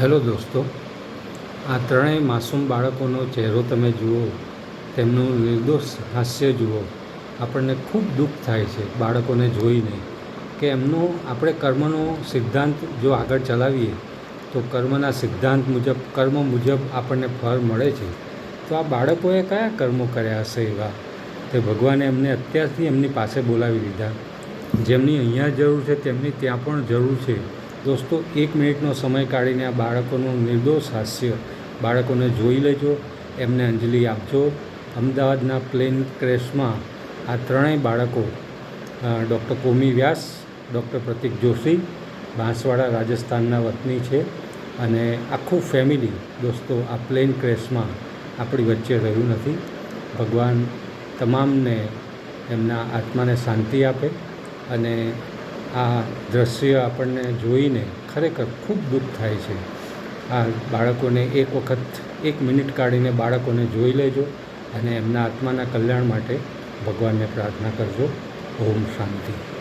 Hello દોસ્તો, આ ત્રણેય માસૂમ બાળકોનો ચહેરો તમે જુઓ, તેમનું નિર્દોષ હાસ્ય જુઓ. આપણને ખૂબ દુઃખ થાય છે બાળકોને જોઈને કે એમનો આપણે કર્મનો સિદ્ધાંત જો આગળ ચલાવીએ, તો કર્મના સિદ્ધાંત મુજબ, કર્મ મુજબ આપણને ફળ મળે છે. તો આ બાળકોએ કયા કર્મો કર્યા હશે એવા? તે ભગવાને એમને અત્યારથી એમની પાસે બોલાવી લીધા જેમની અહીંયા જરૂર છે, તેમની ત્યાં પણ જરૂર છે. દોસ્તો, એક મિનિટનો સમય કાઢીને આ બાળકોનું નિર્દોષ હાસ્ય બાળકોને જોઈ લેજો, એમને અંજલિ આપજો. અમદાવાદના પ્લેન ક્રેશમાં આ ત્રણેય બાળકો ડૉક્ટર કોમી વ્યાસ, ડૉક્ટર પ્રતિક જોશી, બાંસવાડા રાજસ્થાનના વતની છે અને આખું ફેમિલી દોસ્તો આ પ્લેન ક્રેશમાં આપણી વચ્ચે રહ્યું નથી. ભગવાન તમામને એમના આત્માને શાંતિ આપે અને આ દૃશ્ય આપણને જોઈને ખરેખર ખૂબ દુઃખ થાય છે. આ બાળકોને એક વખત, એક મિનિટ કાઢીને બાળકોને જોઈ લેજો અને એમના આત્માના કલ્યાણ માટે ભગવાનને પ્રાર્થના કરજો. ઓમ શાંતિ.